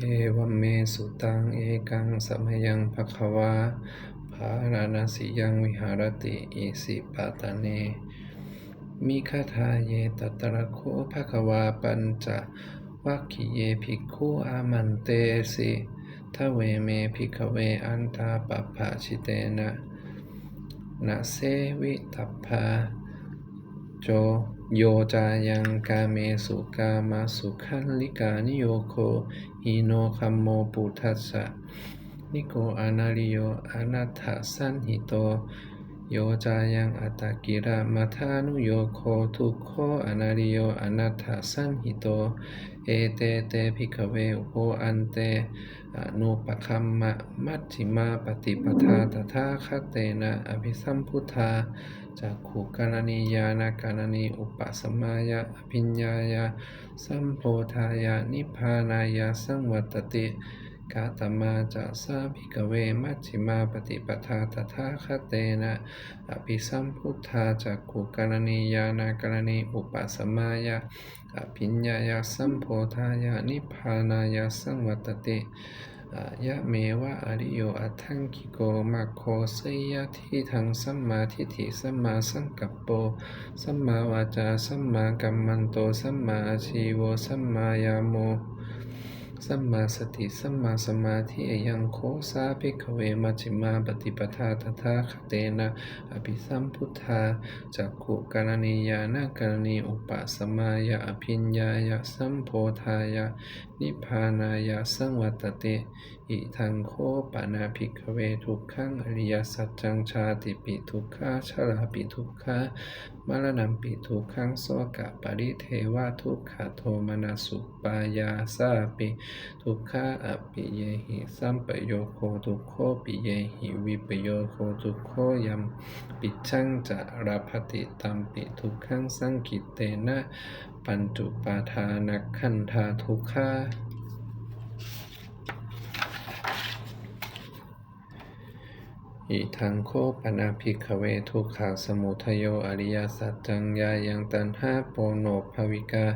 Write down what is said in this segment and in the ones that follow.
เอวเมสุตังเอกังสมยังภควาภาราณสียังวิหารติอิสิปาตาเน มิคาทาเยตตระโคภควาปัญจวัคคิเยภิกขุอามันเตสิทเวเมภิกเวอันตาปปภาชิเตนะนะเสวิตัพพา โจโยจายังกาเมสุกามาสุขันลิกานิโยโคหิโนคัมโมปุทัสสะนิโกอนาริโยอนัตถสันหิโต โยจายังอัตตกิรามาธานุโยโคทุโคอนาริโยอนัตถสันหิโต เอเตเตภิกขเวอุโพอันเตอนุปคัมมะมัชฌิมาปฏิปทาตถาคตเตนะอภิสัมพุทธา จักขุกรณียานาการณีอุปสมายะอภิญญายะสัมโพธายะนิพานายะสังวัตติกาตมาจะสาภิกเวมัชฌิมาปฏิปทาตถาคตเตนะอภิสัมพุทธาจักขุกรณียานาการณีอุปสมายะอภิญญายะสัมโพธายะนิพานายะสังวัตติ ยะเมวะอริโยอัทังกิโกมาโคสยะทิทังสัมมาทิฏฐิสัมมาสังกัปโปสัมมาวาจาสัมมากัมมันโตสัมมาอาชีโวสัมมายาโม สัมมาสติสัมมาสมาธิยังโคสาภิกเวมัชฌิมาปฏิปทาตถาคเตนะอภิสัมพุทธาจักขุกรณียานากรณีอุปสมายะอภิญญายะสัมโพธายะนิพพานายะสังวัตเตอิทังโคปานาภิกเวทุกขังอริยสัจจังชาติปิทุกขาชราปิทุกขามรณะปิทุกขังโสกะปริเทวะทุกขโทมนัสสุปายาสาปิทุกขาอปิเยหิสัมปโยโคทุกโคปิเยหิวิปโยโคทุกโคยัมปิชังจะราภติตัมปิทุกขังสังกิตเตนะ ปัญจุปาทานักขันธาทุกขา อิทังโคปนาภิกขเวทุกขาสมุทโยอริยสัจจังยายังตันหาโปโนภวิกา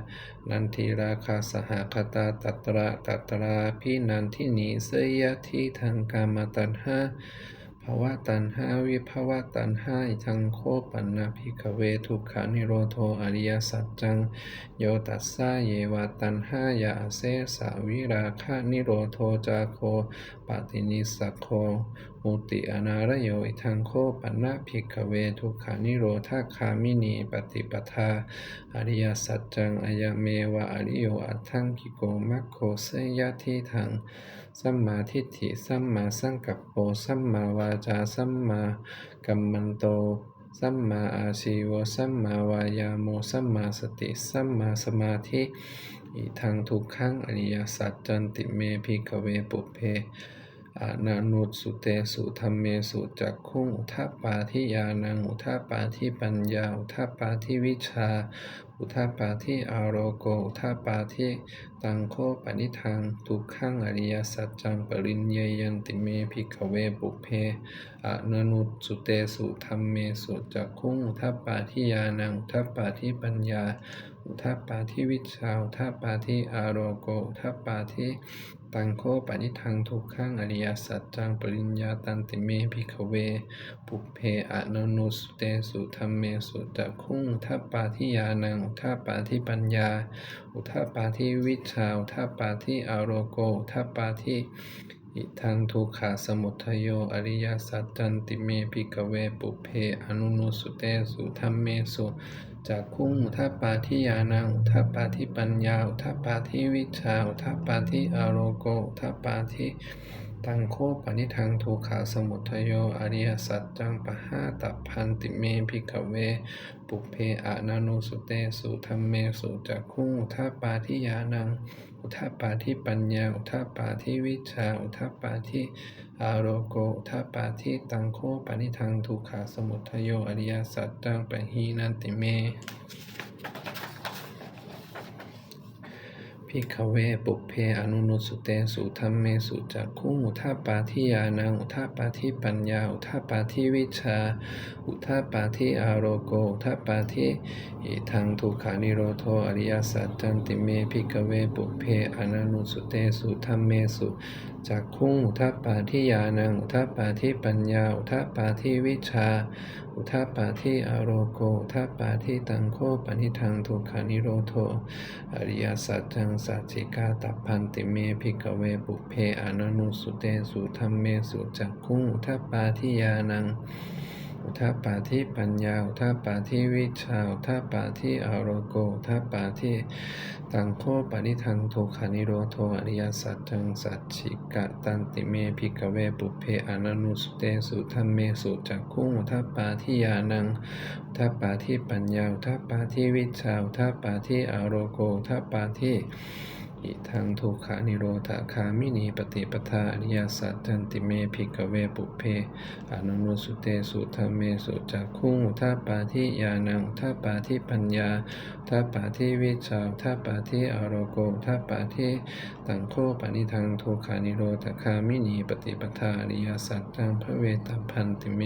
นันทีราคาสหคตาตัตระตัตราพินันทินีเสยทิทางกามตันหา ภาวะตันห้าวิภาวะตันห้าอิทังโคปันนาภิกขเวทุกขานิโรโทอริยสัจจัง โยตัสสะเยวะตันห้ายาเสสะวิราคะนิโรโทจาโคปตินิสสโคมุติอนารโยอิทังโคปันนาภิกขเวทุกขานิโรธาคามินีปฏิปทาอริยสัจจังอายเมวะอริโยอัตถังกิโกมัคโคเสยทิทัง สัมมาทิฏฐิ สัมมาสังกัปโป สัมมาวาจา สัมมากัมมันโต สัมมาอาชีวสัมมาวายาโม สัมมาสติ สัมมาสมาธิอิทังทุกขังอริยสัจจันติเมภิกขเวปุเพ อานานุสุเตสุธรรมเมสุจักขุงอุทาปาทิยานังอุทาปาทิปัญญาอุทาปาทิวิชา อุทาปาทิอารโกอุทาปาทิตังโคปนิทังทุกขังอริยสัจจังปริญเยยันติเมภิกเวปุเพอะนานุสุเตสุธรรมเมสุจักขุงอุทัปปาทิยานังอุทัปปาทิปัญญาอุทัปปาทิวิชาอุทัปปาทิอารโกอุทัปปาทิตังโคปนิทังทุกขังอริยสัจจังปริญญาตันติเมภิกขเว ปุเพอะนนุสเตสุธรรมเมสุจักขุงทัปปาทิยานังอุทัปปาทิปัญญา อุทัปปาทิวิชาอุทัปปาทิอารโกอุทัปปาทิ อิทังทุกขาสมุทโยอริยสัจจันติเมภิกเวปุเพอนุโนสุเตสุธรรมเมสุจักขุงอุทัปปาทิยานังอุทัปปาทิปัญญาอุทัปปาทิวิชาอุทัปปาทิอารโกอุทัปปาทิตังโคปนิทังทุกขาสมุทโยอริยสัจจังปะหาตัพพันติเมภิกเว ปุเพอนานุสุเตสุธรรมเมสุจักขุงอุทัปปาทิยานัง อุทปาที่ปัญญา อุทปาที่วิชา อุทปาที่อารโก อุทปาที่ตังโคปนิทังทุกขาสมุทโยอริยสัจจังปะหีนันติเม พิกเวปุเพอนุนุสุเตสุธรรมเมสุจักคุงอุทาปาทิยานังอุทาปาทิปัญญาอุทาปาทิวิชา อุทาปาทิอารโกอุทาปาทิอิทังทุขานิโรโทอริยสัจจันติเมพิกเวปุเพอนุสุเตสุธรรมเมสุจักขุงอุทปาทิยานังอุทปาทิปัญญาอุทปาทิวิชา อุทปาทิอารโกอุทปาทิตังโคปนิทังทุขานิโรโทอริยสัจจังสัจจิกาตัพพันติเมภิกเวปุเพอนนุสุเตสุธรรมเมสุจักขุงอุทปาทิยานัง อุทาปาทิปัญญา อุทาปาทิวิชา อุทาปาทิอารโก อุทาปาทิตังโคปนิทังทุขานิโรโทอริยสัจจังสัจฉิกะตันติเมพิกเวปุเพอนันุสุเตสุธรรมเมสุจักขุงอุทาปาทิยานัง อุทาปาทิปัญญา อุทาปาทิวิชา อุทาปาทิอารโก อุทาปาทิ อิทังทุกขานิโรธาคามินีปฏิปทาอริยสัจจันติเมภิกเวปุเพอนุนุสุเตสุธรรมเมสุจักขุงอุทาปาทิยานังอุทาปาทิปัญญาอุทาปาทิวิชาอุทาปาทิอารโกอุทาปาทิตังโคปนิทังทุกขานิโรธาคามินีปฏิปทาอริยสัจจังพระเวตาพันติเม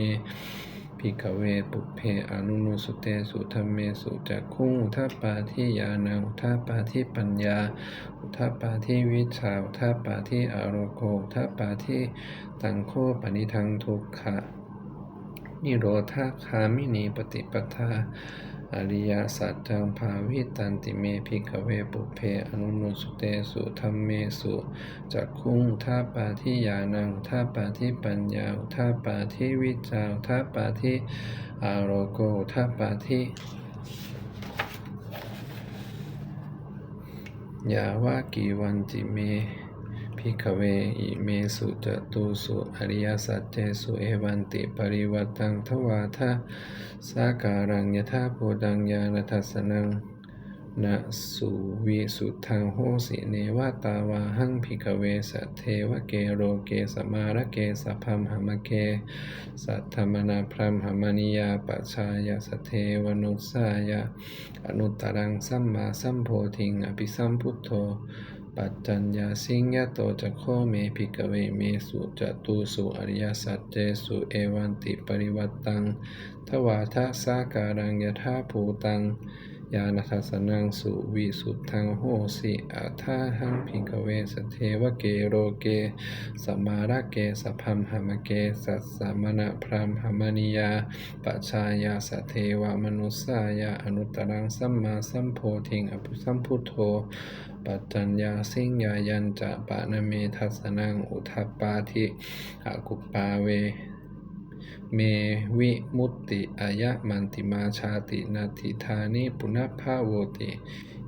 พิกเวปุเพอนุนุสุเตสุธรรมเมสุจักขุงอุทาปาทิยานังอุทาปาทิปัญญา อุทาปาทิวิชาอุทาปาทิอารโกอุทาปาทิตังโคปนิทังทุกขะนิโรธาคามินีปฏิปทา อริยสัจจังภาวิตันติเมพิกเวปุเพอนุนุสุเตสุธรรมเมสุจักขุงอุทาปาทิยานังอุทาปาทิปัญญาอุทาปาทิวิจาอุทาปาทิอารโกอุทาปาทิยาวากีวันจิเม พิกเวอิเมสุจตุสุอริยสัจเจสุเอวันติปริวัตังทวาทาสาการังยถาโพดังญาณทัสสนังนะสุวิสุทธังโหสิเนวตาวาหังพิกเวสะเทวเกโรเกสมาระเกสัพพัมหมเก สัทธมนาพรมหมนิยาปัจชายสเทวนุสายะอนุตตรังสัมมาสัมโพธิงอภิสัมพุทโธ ปัจจัญญาสิงยโตจะโคเมพิกเวเมสุจตุสุอริยสัจเจสุเอวันติปริวัตตังทวาทะสาการังยทาภูตัง ญาณทัสนังสุวิสุทธังโหสิอัฏฐาหังพิกเวสเทวเกโรเกสมาระเกสพัมหมเกสัสสมณะพรามหมนิยาปชายาสเทวมนุสายาอนุตรังสัมมาสัมโพธิงอภิสัมพุทโธปัจจัญญาสิงยายันจะปะนเมทัสนังอุทัปปาทิอากุปปาเว เมวิมุตติอายะมันติมาชาตินาทิธานิปุณพาโวติ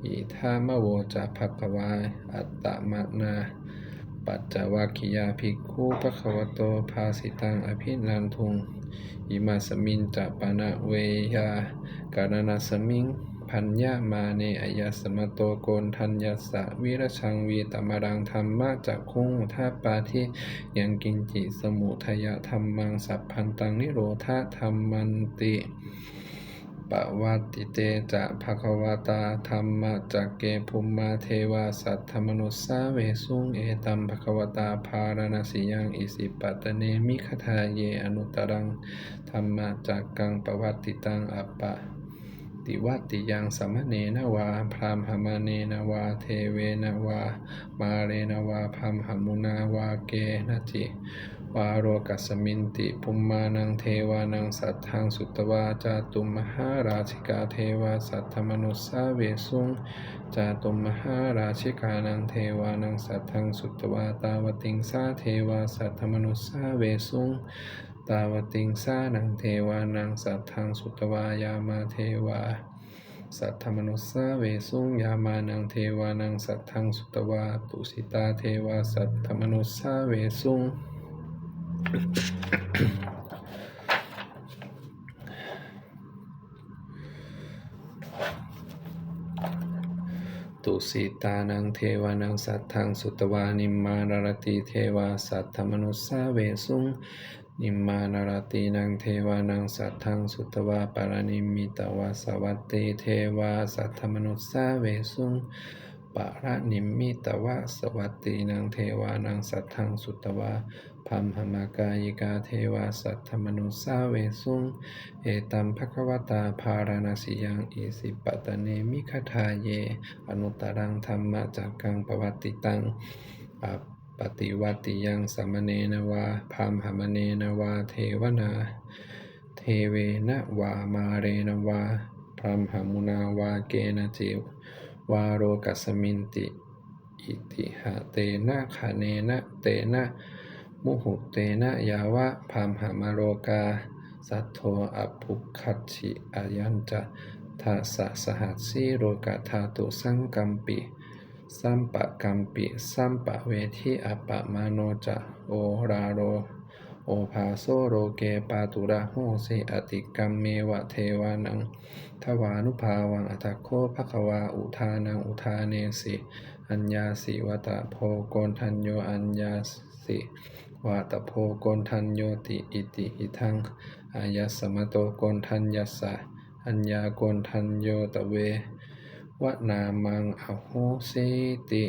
อิธามโวจะภคววาอัตตมะนา ปัจจวัคคิยาภิกขุปะควโตภาสิตังอภินันทุงอิมาสมินจะปะนะเวยาการณสมิง พัญญามาเนอายสมโตโกนทัญญสสะวิรชังวีตมรังธรรมะจักคุงท่าปาทิยังกินจิสมุทยธรรมังสัพพันตังนิโรธาธรรมันติปวัติเตจะภควตาธรรมจักเกภุมมาเทวาสัทธมนุสสาเวสุงเอตัมภควตาภารณสิยังอิสิปัตเนมิคทาเยอนุตรังธรรมจักกังปวัตติตังอัปปะ ติวัตติยังสมณเณนวา พรามหมเนนวา เทเวนวา มาเรนวาพัมหมุนาวาเกนะจิวาโรกัสมินติปุมมานังเทวานังสัทธังสุตวาจาตุมหาราชิกาเทวาสัทธมนุสสาเวสุงจาตุมมหาราชิกานังเทวานังสัทธังสุตวาตาวติงสาเทวาสัทธมนุสสาเวสุง ตาวติงสานังเทวานังสัทธังสุตวายามาเทวา สัทธมนุสสาเวสุงยามานังเทวานังสัทธังสุตวาตุสิตาเทวาสัทธมนุสสาเวสุงตุสิตานังเทวานังสัทธังสุตวานิมมานารติเทวาสัทธมนุสสาเวสุง นิมมานารตินังเทวานังสัทธังสุตวาปารานิมิตวาสวัตติเทวาสัทธมนุสสาเวสุงปปะระนิมมิตวะสวัตตีนังเทวานังสัทธังสุตวาพัมหมากายิกาเทวาสัทธมนุสาเวสุงเอตัมภควตาภารณสิยังอิสิปตเนมิคทาเย อนุตตรังธรรมจักกังปวัตติตังป ปฏิวัติยังสมเนนวาพามหมเนนวา เทวนา เทเวนวา มาเรนวาพรมหมุนาวาเกณจิวาโรกัสมินติ อิติหะเตนะขะเนนะเตนะ มุหุเตนะยาวะพามหามโรกา สัทโทอภุคัติอายัญจะทัสสะสหัสสีโรกธาตุสังกัมปิ สัมปะกัมปิ สัมปะเวทิอัปปะมาโนจะโอราโร โอภาโซโรเกปาตุระโหสิอติกัมเมวะเทวานัง ทวานุภาวังอัตโคภควาอุทานังอุทาเนสิ อัญญาสิวตะโพโกนทันโยอัญญาสิวาตะโพโกนทันโยติอิติอิทังอายัสสมโตโกนทันยัสสะอัญญาโกนทันโยตะเว วะนามังอโหสิติ